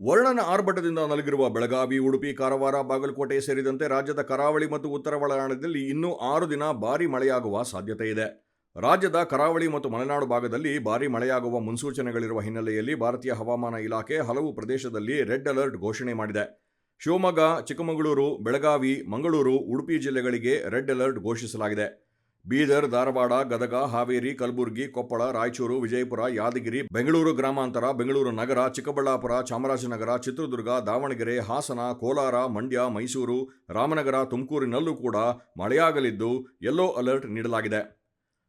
ವರ್ಣನ ಆರ್ಭಟದಿಂದ ನಲಗಿರುವ ಬೆಳಗಾವಿ, ಉಡುಪಿ, ಕಾರವಾರ, ಬಾಗಲಕೋಟೆ ಸೇರಿದಂತೆ ರಾಜ್ಯದ ಕರಾವಳಿ ಮತ್ತು ಉತ್ತರ ಒಳನಾಡಿನಲ್ಲಿ ಇನ್ನೂ ಆರು ದಿನ ಭಾರೀ ಮಳೆಯಾಗುವ ಸಾಧ್ಯತೆ ಇದೆ. ರಾಜ್ಯದ ಕರಾವಳಿ ಮತ್ತು ಮಲೆನಾಡು ಭಾಗದಲ್ಲಿ ಭಾರಿ ಮಳೆಯಾಗುವ ಮುನ್ಸೂಚನೆಗಳಿರುವ ಹಿನ್ನೆಲೆಯಲ್ಲಿ ಭಾರತೀಯ ಹವಾಮಾನ ಇಲಾಖೆ ಹಲವು ಪ್ರದೇಶದಲ್ಲಿ ರೆಡ್ ಅಲರ್ಟ್ ಘೋಷಣೆ ಮಾಡಿದೆ. ಶಿವಮೊಗ್ಗ, ಚಿಕ್ಕಮಗಳೂರು, ಬೆಳಗಾವಿ, ಮಂಗಳೂರು, ಉಡುಪಿ ಜಿಲ್ಲೆಗಳಿಗೆ ರೆಡ್ ಅಲರ್ಟ್ ಘೋಷಿಸಲಾಗಿದೆ. ಬೀದರ್, ಧಾರವಾಡ, ಗದಗ, ಹಾವೇರಿ, ಕಲಬುರಗಿ, ಕೊಪ್ಪಳ, ರಾಯಚೂರು, ವಿಜಯಪುರ, ಯಾದಗಿರಿ, ಬೆಂಗಳೂರು ಗ್ರಾಮಾಂತರ, ಬೆಂಗಳೂರು ನಗರ, ಚಿಕ್ಕಬಳ್ಳಾಪುರ, ಚಾಮರಾಜನಗರ, ಚಿತ್ರದುರ್ಗ, ದಾವಣಗೆರೆ, ಹಾಸನ, ಕೋಲಾರ, ಮಂಡ್ಯ, ಮೈಸೂರು, ರಾಮನಗರ, ತುಮಕೂರಿನಲ್ಲೂ ಕೂಡ ಮಳೆಯಾಗಲಿದ್ದು ಯೆಲ್ಲೋ ಅಲರ್ಟ್ ನೀಡಲಾಗಿದೆ.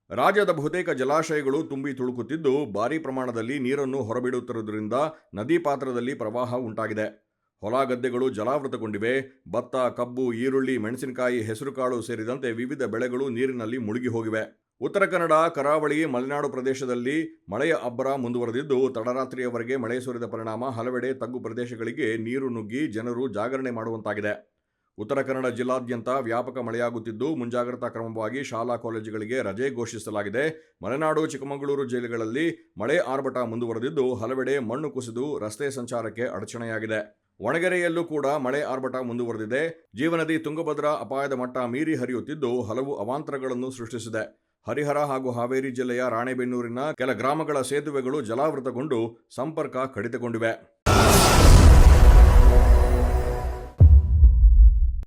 ರಾಜ್ಯದ ಬಹುತೇಕ ಜಲಾಶಯಗಳು ತುಂಬಿ ತುಳುಕುತ್ತಿದ್ದು ಭಾರೀ ಪ್ರಮಾಣದಲ್ಲಿ ನೀರನ್ನು ಹೊರಬಿಡುತ್ತಿರುವುದರಿಂದ ನದಿ ಪಾತ್ರದಲ್ಲಿ ಪ್ರವಾಹ ಉಂಟಾಗಿದೆ. ಹೊಲ ಗದ್ದೆಗಳು ಜಲಾವೃತಗೊಂಡಿವೆ. ಭತ್ತ, ಕಬ್ಬು, ಈರುಳ್ಳಿ, ಮೆಣಸಿನಕಾಯಿ, ಹೆಸರುಕಾಳು ಸೇರಿದಂತೆ ವಿವಿಧ ಬೆಳೆಗಳು ನೀರಿನಲ್ಲಿ ಮುಳುಗಿ ಹೋಗಿವೆ. ಉತ್ತರ ಕನ್ನಡ, ಕರಾವಳಿ, ಮಲೆನಾಡು ಪ್ರದೇಶದಲ್ಲಿ ಮಳೆಯ ಅಬ್ಬರ ಮುಂದುವರೆದಿದ್ದು, ತಡರಾತ್ರಿಯವರೆಗೆ ಮಳೆ ಸುರಿದ ಪರಿಣಾಮ ಹಲವೆಡೆ ತಗ್ಗು ಪ್ರದೇಶಗಳಿಗೆ ನೀರು ನುಗ್ಗಿ ಜನರು ಜಾಗರಣೆ ಮಾಡುವಂತಾಗಿದೆ. ಉತ್ತರ ಕನ್ನಡ ಜಿಲ್ಲಾದ್ಯಂತ ವ್ಯಾಪಕ ಮಳೆಯಾಗುತ್ತಿದ್ದು, ಮುಂಜಾಗ್ರತಾ ಕ್ರಮವಾಗಿ ಶಾಲಾ ಕಾಲೇಜುಗಳಿಗೆ ರಜೆ ಘೋಷಿಸಲಾಗಿದೆ. ಮಲೆನಾಡು, ಚಿಕ್ಕಮಗಳೂರು ಜಿಲ್ಲೆಗಳಲ್ಲಿ ಮಳೆ ಆರ್ಭಟ ಮುಂದುವರೆದಿದ್ದು, ಹಲವೆಡೆ ಮಣ್ಣು ಕುಸಿದು ರಸ್ತೆ ಸಂಚಾರಕ್ಕೆ ಅಡಚಣೆಯಾಗಿದೆ. ಒಣಗೆರೆಯಲ್ಲೂ ಕೂಡ ಮಳೆ ಆರ್ಭಟ ಮುಂದುವರೆದಿದೆ. ಜೀವನದಿ ತುಂಗಭದ್ರಾ ಅಪಾಯದ ಮಟ್ಟ ಮೀರಿ ಹರಿಯುತ್ತಿದ್ದು ಹಲವು ಅವಾಂತರಗಳನ್ನು ಸೃಷ್ಟಿಸಿದೆ. ಹರಿಹರ ಹಾಗೂ ಹಾವೇರಿ ಜಿಲ್ಲೆಯ ರಾಣೆಬೆನ್ನೂರಿನ ಕೆಲ ಗ್ರಾಮಗಳ ಸೇತುವೆಗಳು ಜಲಾವೃತಗೊಂಡು ಸಂಪರ್ಕ ಕಡಿತಗೊಂಡಿವೆ.